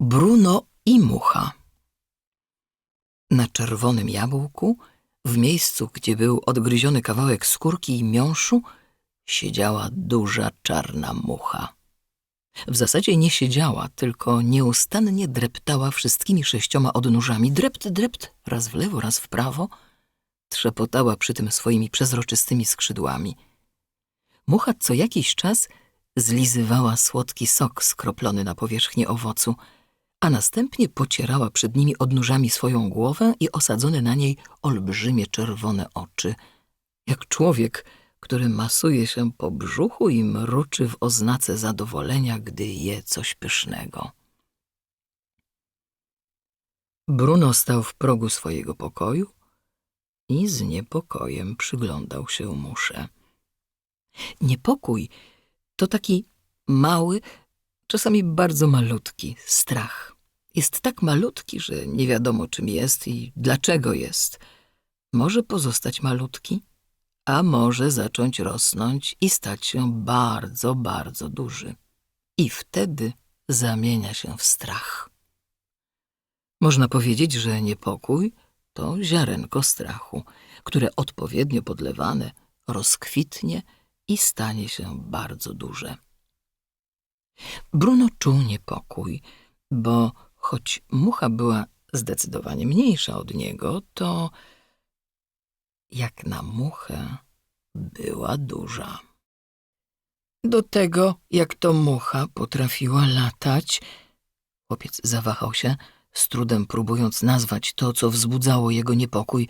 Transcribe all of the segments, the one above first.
Bruno i mucha. Na czerwonym jabłku, w miejscu, gdzie był odgryziony kawałek skórki i miąższu, siedziała duża czarna mucha. W zasadzie nie siedziała, tylko nieustannie dreptała wszystkimi sześcioma odnóżami. Drept, drept, raz w lewo, raz w prawo. Trzepotała przy tym swoimi przezroczystymi skrzydłami. Mucha co jakiś czas zlizywała słodki sok skroplony na powierzchnię owocu, a następnie pocierała przed nimi odnóżami swoją głowę i osadzone na niej olbrzymie czerwone oczy, jak człowiek, który masuje się po brzuchu i mruczy w oznace zadowolenia, gdy je coś pysznego. Bruno stał w progu swojego pokoju i z niepokojem przyglądał się musze. Niepokój to taki mały, czasami bardzo malutki strach. Jest tak malutki, że nie wiadomo czym jest i dlaczego jest. Może pozostać malutki, a może zacząć rosnąć i stać się bardzo, bardzo duży. I wtedy zamienia się w strach. Można powiedzieć, że niepokój to ziarenko strachu, które odpowiednio podlewane rozkwitnie i stanie się bardzo duże. Bruno czuł niepokój, bo choć mucha była zdecydowanie mniejsza od niego, to jak na muchę była duża. Do tego, jak to mucha potrafiła latać, chłopiec zawahał się, z trudem próbując nazwać to, co wzbudzało jego niepokój.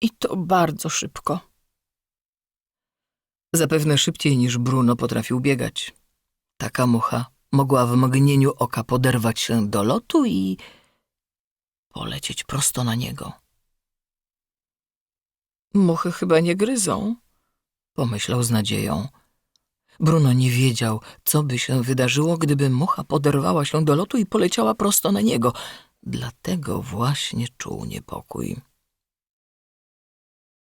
I to bardzo szybko. Zapewne szybciej niż Bruno potrafił biegać. Taka mucha mogła w mgnieniu oka poderwać się do lotu i polecieć prosto na niego. Muchy chyba nie gryzą, pomyślał z nadzieją. Bruno nie wiedział, co by się wydarzyło, gdyby mucha poderwała się do lotu i poleciała prosto na niego. Dlatego właśnie czuł niepokój.